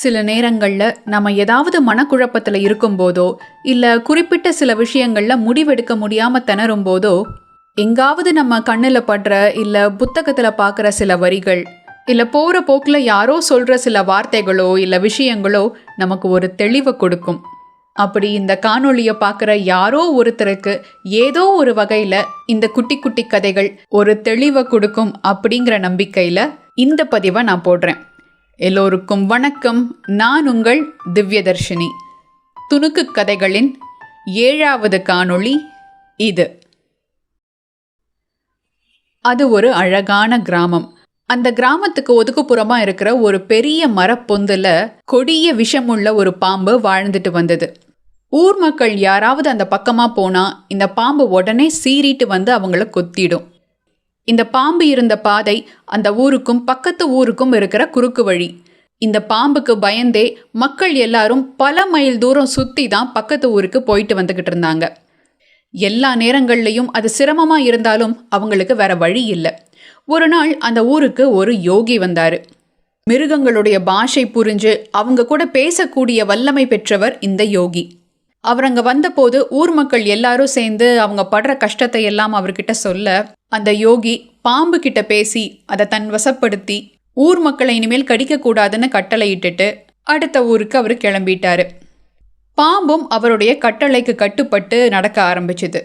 சில நேரங்களில் நம்ம ஏதாவது மனக்குழப்பத்தில் இருக்கும்போதோ இல்லை குறிப்பிட்ட சில விஷயங்களில் முடிவெடுக்க முடியாமல் திணறும் போதோ எங்காவது நம்ம கண்ணில் படுற இல்லை புத்தகத்தில் பார்க்குற சில வரிகள் இல்லை போகிற போக்கில் யாரோ சொல்கிற சில வார்த்தைகளோ இல்லை விஷயங்களோ நமக்கு ஒரு தெளிவை கொடுக்கும். அப்படி இந்த காணொளியை பார்க்குற யாரோ ஒருத்தருக்கு ஏதோ ஒரு வகையில் இந்த குட்டி குட்டி கதைகள் ஒரு தெளிவை கொடுக்கும் அப்படிங்கிற நம்பிக்கையில் இந்த பதிவை நான் போடுறேன். எல்லோருக்கும் வணக்கம். நான் உங்கள் திவ்யதர்ஷினி. துணுக்கு கதைகளின் ஏழாவது காணொளி இது. அது ஒரு அழகான கிராமம். அந்த கிராமத்துக்கு ஒதுக்குப்புறமா இருக்கிற ஒரு பெரிய மரப்பொந்தில் கொடிய விஷமுள்ள ஒரு பாம்பு வாழ்ந்துட்டு வந்தது. ஊர் மக்கள் யாராவது அந்த பக்கமாக போனால் இந்த பாம்பு உடனே சீறிட்டு வந்து அவங்கள கொத்திடும். இந்த பாம்பு இருந்த பாதை அந்த ஊருக்கும் பக்கத்து ஊருக்கும் இருக்கிற குறுக்கு வழி. இந்த பாம்புக்கு பயந்தே மக்கள் எல்லாரும் பல மைல் தூரம் சுத்தி தான் பக்கத்து ஊருக்கு போயிட்டு வந்துகிட்டு இருந்தாங்க. எல்லா நேரங்கள்லையும் அது சிரமமா இருந்தாலும் அவங்களுக்கு வேற வழி இல்லை. ஒரு நாள் அந்த ஊருக்கு ஒரு யோகி வந்தாரு. மிருகங்களுடைய பாஷை புரிஞ்சு அவங்க கூட பேசக்கூடிய வல்லமை பெற்றவர் இந்த யோகி. அவர் அங்கே வந்தபோது ஊர் மக்கள் எல்லாரும் சேர்ந்து அவங்க படுற கஷ்டத்தை எல்லாம் அவர்கிட்ட சொல்ல அந்த யோகி பாம்பு கிட்ட பேசி அதை தன் வசப்படுத்தி ஊர் மக்களை இனிமேல் கடிக்கக்கூடாதுன்னு கட்டளையிட்டுட்டு அடுத்த ஊருக்கு அவர் கிளம்பிட்டாரு. பாம்பும் அவருடைய கட்டளைக்கு கட்டுப்பட்டு நடக்க ஆரம்பிச்சுது.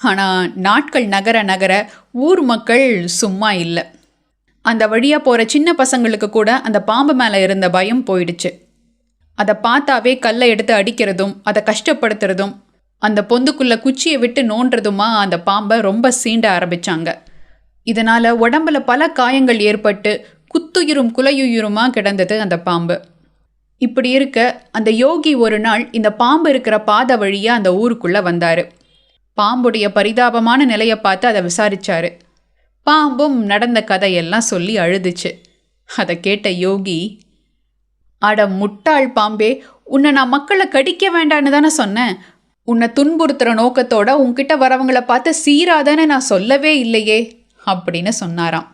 ஆனால் நாட்கள் நகர நகர ஊர் மக்கள் சும்மா இல்லை. அந்த வழியாக போகிற சின்ன பசங்களுக்கு கூட அந்த பாம்பு மேலே இருந்த பயம் போயிடுச்சு. அதை பார்த்தாவே கல்லை எடுத்து அடிக்கிறதும் அதை கஷ்டப்படுத்துறதும் அந்த பொந்துக்குள்ள குச்சியை விட்டு நோண்டுறதுமா அந்த பாம்பை ரொம்ப சீண்ட ஆரம்பிச்சாங்க. இதனால உடம்புல பல காயங்கள் ஏற்பட்டு குத்துயிரும் குலையுயிருமா கிடந்தது அந்த பாம்பு. இப்படி இருக்க அந்த யோகி ஒரு நாள் இந்த பாம்பு இருக்கிற பாதை வழியா அந்த ஊருக்குள்ள வந்தாரு. பாம்புடைய பரிதாபமான நிலையை பார்த்து அதை விசாரிச்சாரு. பாம்பும் நடந்த கதையெல்லாம் சொல்லி அழுதுச்சு. அதை கேட்ட யோகி அட முட்டாள் பாம்பே உன்னை நான் மக்களை கடிக்க வேண்டான்னு தானே சொன்னேன். உன்னை துன்புறுத்துற நோக்கத்தோட உன்கிட்ட வரவங்கள பார்த்து சீராதானே நான் சொல்லவே இல்லையே அப்படின்னு சொன்னாராம்.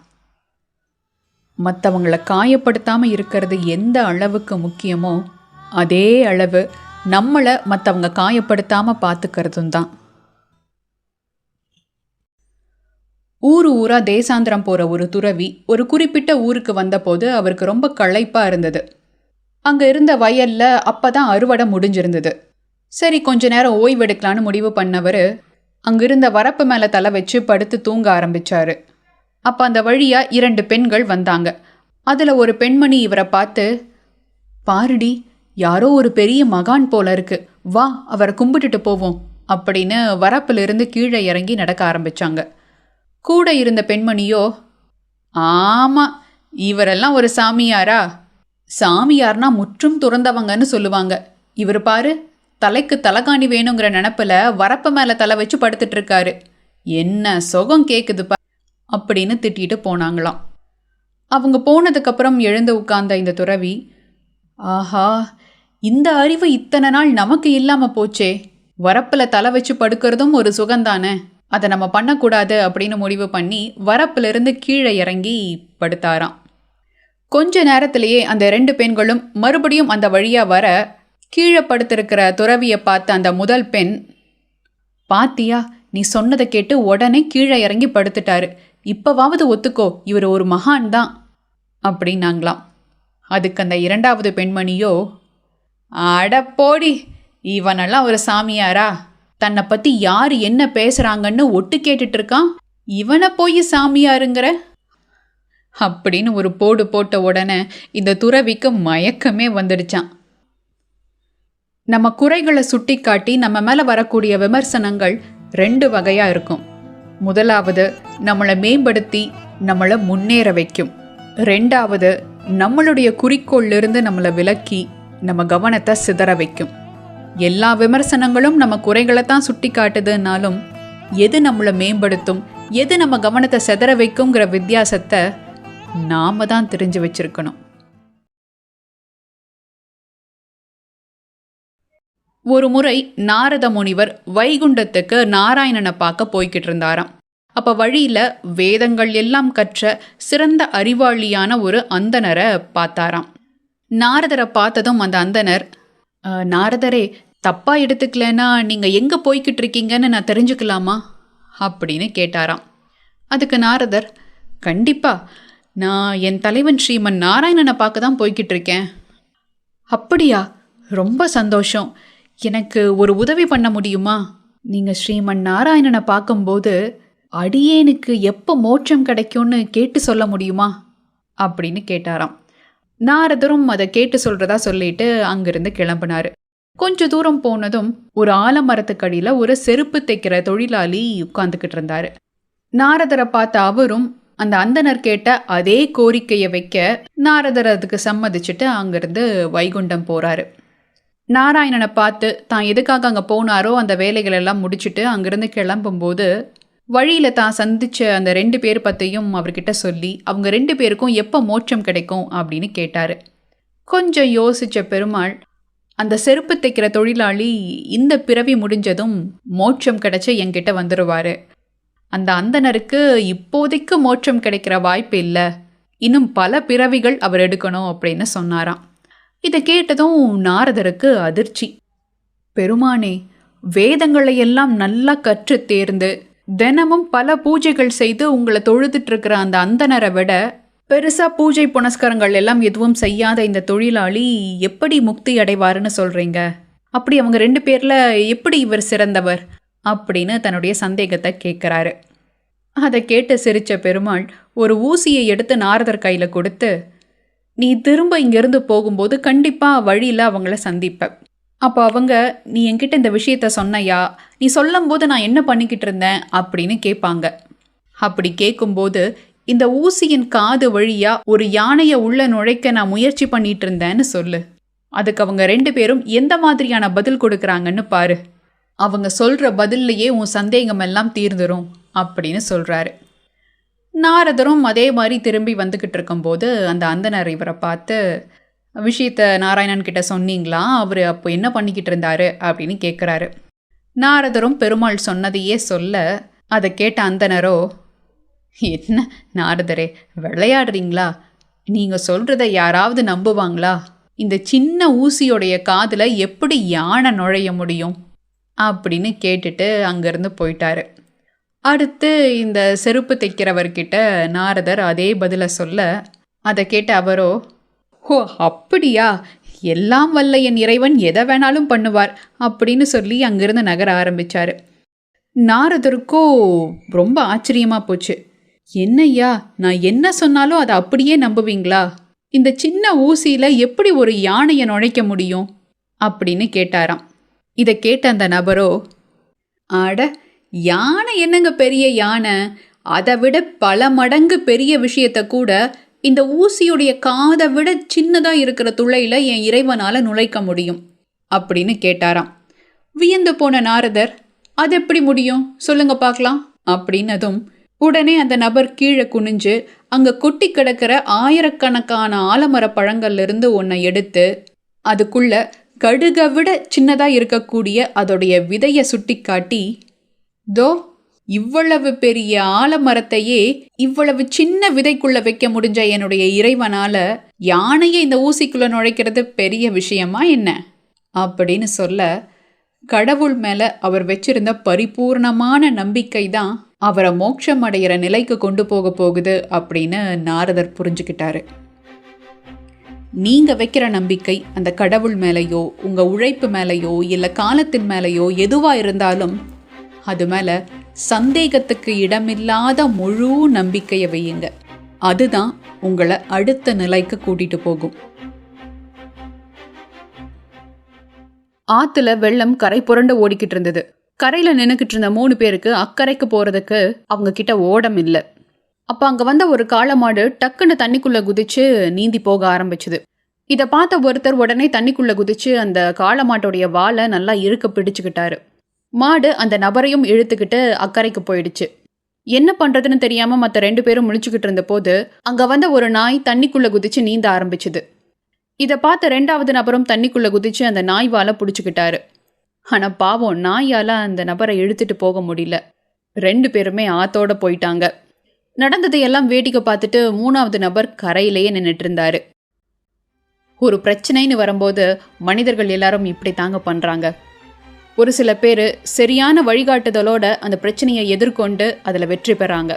மற்றவங்களை காயப்படுத்தாமல் இருக்கிறது எந்த அளவுக்கு முக்கியமோ அதே அளவு நம்மளை மற்றவங்க காயப்படுத்தாமல் பார்த்துக்கிறதும் தான். ஊர் ஊராக தேசாந்திரம் போகிற ஒரு துறவி ஒரு குறிப்பிட்ட ஊருக்கு வந்தபோது அவருக்கு ரொம்ப களைப்பாக இருந்தது. அங்கே இருந்த வயல்ல அப்பதான் அறுவடை முடிஞ்சிருந்தது. சரி கொஞ்ச நேரம் ஓய்வெடுக்கலான்னு முடிவு பண்ணவர் அங்கிருந்த வரப்பு மேலே தலை வச்சு படுத்து தூங்க ஆரம்பித்தார் அப்போ அந்த வழியாக இரண்டு பெண்கள் வந்தாங்க. அதில் ஒரு பெண்மணி இவரை பார்த்து பாருடி யாரோ ஒரு பெரிய மகான் போல இருக்கு. வா அவரை கும்பிட்டுட்டு போவோம் அப்படின்னு வரப்பிலிருந்து கீழே இறங்கி நடக்க ஆரம்பித்தாங்க கூட இருந்த பெண்மணியோ ஆமாம் இவரெல்லாம் ஒரு சாமியாரா? சாமியார்னா முற்றும் துறந்தவங்கன்னு சொல்லுவாங்க. இவர் பாரு தலைக்கு தலைகாணி வேணுங்கிற நினப்பில் வரப்பு மேலே தலை வச்சு படுத்துட்டு இருக்காரு என்ன சுகம் கேட்குதுப்பா அப்படின்னு திட்டிட்டு போனாங்களாம். அவங்க போனதுக்கப்புறம் எழுந்து உட்கார்ந்த இந்த துறவி ஆஹா இந்த அறிவு இத்தனை நாள் நமக்கு இல்லாமல் போச்சே. வரப்பில் தலை வச்சு படுக்கிறதும் ஒரு சுகந்தானே. அதை நம்ம பண்ணக்கூடாது அப்படின்னு முடிவு பண்ணி வரப்பிலிருந்து கீழே இறங்கி படுத்தாராம். கொஞ்ச நேரத்திலேயே அந்த ரெண்டு பெண்களும் மறுபடியும் அந்த வழியாக வர கீழே படுத்திருக்கிற துறவியை பார்த்த அந்த முதல் பெண் பாத்தியா நீ சொன்னதை கேட்டு உடனே கீழே இறங்கி படுத்துட்டாரு. இப்போவாவது ஒத்துக்கோ இவர் ஒரு மகான் தான் அப்படின்னாங்களாம். அதுக்கு அந்த இரண்டாவது பெண்மணியோ அட போடி இவனெல்லாம் ஒரு சாமியாரா? தன்னை பற்றி யார் என்ன பேசுகிறாங்கன்னு ஒட்டு கேட்டுட்டு இருக்கான் இவனை போய் சாமியாருங்கிற? அப்படின்னு ஒரு போடு போட்ட உடனே இந்த துறவிக்கு மயக்கமே வந்துடுச்சான் நம்ம குறைகளை சுட்டிக்காட்டி நம்ம மேலே வரக்கூடிய விமர்சனங்கள் ரெண்டு வகையாக இருக்கும். முதலாவது நம்மளை மேம்படுத்தி நம்மளை முன்னேற வைக்கும். ரெண்டாவது நம்மளுடைய குறிக்கோள்லேருந்து நம்மளை விலக்கி நம்ம கவனத்தை சிதற வைக்கும். எல்லா விமர்சனங்களும் நம்ம குறைகளை தான் சுட்டி காட்டுதுன்னாலும் எது நம்மளை மேம்படுத்தும் எது நம்ம கவனத்தை சிதற வைக்குங்கிற வித்தியாசத்தை நாம தான் தெரிஞ்சு வச்சிருக்கணும். ஒரு முறை நாரத முனிவர் வைகுண்டத்துக்கு நாராயணனை பார்க்க போய்கிட்டு இருந்தாராம் அப்ப வழியில வேதங்கள் எல்லாம் கற்ற சிறந்த அறிவாளியான ஒரு அந்தணரை பார்த்தாராம். நாரதரை பார்த்ததும் அந்த அந்தனர் நாரதரே தப்பா எடுத்துக்கலன்னா நீங்க எங்க போய்கிட்டு இருக்கீங்கன்னு நான் தெரிஞ்சுக்கலாமா? அப்படின்னு கேட்டாராம். அதுக்கு நாரதர் கண்டிப்பா நான் என் தலைவன் ஸ்ரீமன் நாராயணனை பார்க்க தான் போய்கிட்டு இருக்கேன் அப்படியா? ரொம்ப சந்தோஷம். எனக்கு ஒரு உதவி பண்ண முடியுமா? நீங்க ஸ்ரீமன் நாராயணனை பார்க்கும்போது அடியேனுக்கு எப்போ மோட்சம் கிடைக்கும்னு கேட்டு சொல்ல முடியுமா? அப்படின்னு கேட்டாராம். நாரதரும் அதை கேட்டு சொல்றதா சொல்லிட்டு அங்கிருந்து கிளம்பினாரு. கொஞ்ச தூரம் போனதும் ஒரு ஆலமரத்துக்கடியில ஒரு செருப்பு தைக்கிற தொழிலாளி உட்கார்ந்துக்கிட்டு இருந்தாரு. நாரதரை பார்த்த அவரும் அந்த அந்தனர் கேட்ட அதே கோரிக்கையை வைக்க நாரதர் அதுக்கு சம்மதிச்சுட்டு அங்கிருந்து வைகுண்டம் போறாரு. நாராயணனை பார்த்து தான் எதுக்காக அங்கே போனாரோ அந்த வேலைகள் எல்லாம் முடிச்சுட்டு அங்கேருந்து கிளம்பும்போது வழியில் தான் சந்தித்த அந்த ரெண்டு பேர் பற்றியும் அவர்கிட்ட சொல்லி அவங்க ரெண்டு பேருக்கும் எப்போ மோட்சம் கிடைக்கும்? அப்படின்னு கேட்டார். கொஞ்சம் யோசித்த பெருமாள் அந்த செருப்பு தைக்கிற தொழிலாளி இந்த பிறவி முடிஞ்சதும் மோட்சம் கிடைச்ச என்கிட்ட வந்துடுவார் அந்த அந்தனருக்கு இப்போதைக்கு மோட்சம் கிடைக்கிற வாய்ப்பு இல்லை. இன்னும் பல பிறவிகள் அவர் எடுக்கணும் அப்படின்னு சொன்னாராம். இதை கேட்டதும் நாரதருக்கு அதிர்ச்சி. பெருமானே வேதங்களை எல்லாம் நல்லா கற்று தேர்ந்து தினமும் பல பூஜைகள் செய்து உங்களை தொழுதுட்டு இருக்கிற அந்த அந்தனரை விட பெருசா பூஜை புனஸ்காரங்கள் எல்லாம் எதுவும் செய்யாத இந்த தொழிலாளி எப்படி முக்தி அடைவாருன்னு சொல்றீங்க? அப்படி அவங்க ரெண்டு பேர்ல எப்படி இவர் சிறந்தவர்? அப்படின்னு தன்னுடைய சந்தேகத்தை கேட்குறாரு. அதை கேட்டு சிரிச்ச பெருமாள் ஒரு ஊசியை எடுத்து நாரதர் கையில கொடுத்து நீ திரும்ப இங்கேருந்து போகும்போது கண்டிப்பாக வழியில் அவங்கள சந்திப்ப. அப்போ அவங்க நீ என்கிட்ட இந்த விஷயத்த சொன்னையா? நீ சொல்லும் போது நான் என்ன பண்ணிக்கிட்டு இருந்தேன்? அப்படின்னு கேட்பாங்க. அப்படி கேட்கும்போது இந்த ஊசியின் காது வழியா ஒரு யானையை உள்ள நுழைக்க நான் முயற்சி பண்ணிட்டு இருந்தேன்னு சொல்லு. அதுக்கு அவங்க ரெண்டு பேரும் எந்த மாதிரியான பதில் கொடுக்குறாங்கன்னு பாரு. அவங்க சொல்கிற பதில்லையே உன் சந்தேகம் எல்லாம் தீர்ந்துரும் அப்படின்னு சொல்கிறாரு நாரதரும் அதே மாதிரி திரும்பி வந்துக்கிட்டு இருக்கும்போது அந்த அந்தனர் இவரை பார்த்து விஷயத்த நாராயணன் கிட்ட சொன்னீங்களா? அவர் அப்போ என்ன பண்ணிக்கிட்டு இருந்தாரு? அப்படின்னு கேட்குறாரு நாரதரும் பெருமாள் சொன்னதையே சொல்ல அதை கேட்ட அந்தனரோ என்ன நாரதரே விளையாடுறீங்களா? நீங்கள் சொல்கிறத யாராவது நம்புவாங்களா? இந்த சின்ன ஊசியோடைய காதில் எப்படி யானை நுழைய முடியும்? அப்படின்னு கேட்டுட்டு அங்கேருந்து போயிட்டாரு. அடுத்து இந்த செருப்பு தைக்கிறவர்கிட்ட நாரதர் அதே பதிலை சொல்ல அதை கேட்ட அவரோ ஓ அப்படியா? எல்லாம் வல்ல என் இறைவன் எதை வேணாலும் பண்ணுவார் அப்படின்னு சொல்லி அங்கிருந்து நகர ஆரம்பித்தார் நாரதருக்கோ ரொம்ப ஆச்சரியமாக போச்சு. என்னய்யா நான் என்ன சொன்னாலும் அதை அப்படியே நம்புவீங்களா? இந்த சின்ன ஊசியில் எப்படி ஒரு யானையை நுழைக்க முடியும்? அப்படின்னு கேட்டாராம். இதை கேட்ட அந்த நபரோ அட யானை என்னங்க பெரிய யானை? அதை விட பல மடங்கு பெரிய விஷயத்த கூட இந்த ஊசியுடைய காதை விட சின்னதாக இருக்கிற துளையில் என் இறைவனால் நுழைக்க முடியும் அப்படின்னு கேட்டாராம். வியந்து போன நாரதர் அது எப்படி முடியும்? சொல்லுங்க பார்க்கலாம் அப்படின்னதும் உடனே அந்த நபர் கீழே குனிஞ்சு அங்கே கொட்டி கிடக்கிற ஆயிரக்கணக்கான ஆலமர பழங்கள்லேருந்து ஒன்றை எடுத்து அதுக்குள்ள கடுகை விட சின்னதாக இருக்கக்கூடிய அதோடைய விதைய சுட்டிக்காட்டி தோ இவ்வளவு பெரிய ஆலமரத்தையே இவ்வளவு சின்ன விதைக்குள்ள வைக்க முடிஞ்ச என்னுடைய இறைவனால யானையை இந்த ஊசிக்குள்ள நுழைக்கிறது பெரிய விஷயமா என்ன? அப்படின்னு சொல்ல கடவுள் மேல அவர் வச்சிருந்த பரிபூர்ணமான நம்பிக்கை தான் அவரை மோட்சம் அடையிற நிலைக்கு கொண்டு போக போகுது அப்படின்னு நாரதர் புரிஞ்சுக்கிட்டாரு. நீங்க வைக்கிற நம்பிக்கை அந்த கடவுள் மேலேயோ உங்க உழைப்பு மேலேயோ இல்லை காலத்தின் மேலேயோ எதுவா இருந்தாலும் அது மேலே சந்தேகத்துக்கு இடமில்லாத முழு நம்பிக்கையை வையுங்க. அதுதான் உங்களை அடுத்த நிலைக்கு கூட்டிட்டு போகும். ஆத்துல வெள்ளம் கரை புரண்டு ஓடிக்கிட்டு இருந்தது. கரையில நின்னுக்கிட்டு இருந்த மூணு பேருக்கு அக்கறைக்கு போறதுக்கு அவங்க கிட்ட ஓடம் இல்லை. அப்ப அங்க வந்த ஒரு காளமாடு டக்குன்னு தண்ணிக்குள்ள குதிச்சு நீந்தி போக ஆரம்பிச்சுது. இதை பார்த்த ஒருத்தர் உடனே தண்ணிக்குள்ள குதிச்சு அந்த காளமாட்டோடைய வாலை நல்லா இருக்க பிடிச்சுக்கிட்டாரு. மாடு அந்த நபரையும் இழுத்துக்கிட்டு அக்கறைக்கு போயிடுச்சு. என்ன பண்றதுன்னு தெரியாம மற்ற ரெண்டு பேரும் முழிச்சுக்கிட்டு இருந்த போது அங்க வந்த ஒரு நாய் தண்ணிக்குள்ள குதிச்சு நீந்த ஆரம்பிச்சுது. இதை பார்த்த ரெண்டாவது நபரும் தண்ணிக்குள்ள குதிச்சு அந்த நாய் வாழை பிடிச்சிக்கிட்டாரு. ஆனா பாவம் நாயால அந்த நபரை இழுத்துட்டு போக முடியல. ரெண்டு பேருமே ஆத்தோட போயிட்டாங்க. நடந்ததை எல்லாம் வேடிக்கை பார்த்துட்டு மூணாவது நபர் கரையிலேயே நின்றுட்டு இருந்தாரு. ஒரு பிரச்சனைன்னு வரும்போது மனிதர்கள் எல்லாரும் இப்படி தாங்க பண்ணுறாங்க ஒரு சில பேர் சரியான வழிகாட்டுதலோட அந்த பிரச்சனையை எதிர்கொண்டு அதில் வெற்றி பெறாங்க.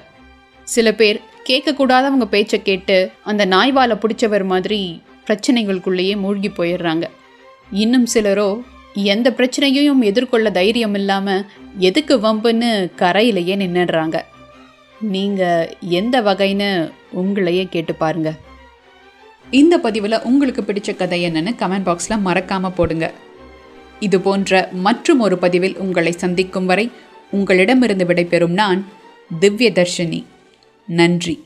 சில பேர் கேட்கக்கூடாதவங்க பேச்சை கேட்டு அந்த நாய்வாலை பிடிச்சவர் மாதிரி பிரச்சனைகளுக்குள்ளேயே மூழ்கி போயிடுறாங்க. இன்னும் சிலரோ எந்த பிரச்சனையையும் எதிர்கொள்ள தைரியம் இல்லாமல் எதுக்கு வம்புன்னு கரையிலேயே நின்றுடுறாங்க நீங்கள் எந்த வகைன்னு உங்களையே கேட்டு பாருங்கள் இந்த பதிவில் உங்களுக்கு பிடிச்ச கதை என்னன்னு கமெண்ட் பாக்ஸில் மறக்காமல் போடுங்க. இதுபோன்ற மற்றும் ஒரு பதிவில் உங்களை சந்திக்கும் வரை உங்களிடமிருந்து விடைபெறும் நான் திவ்ய தர்ஷினி நன்றி.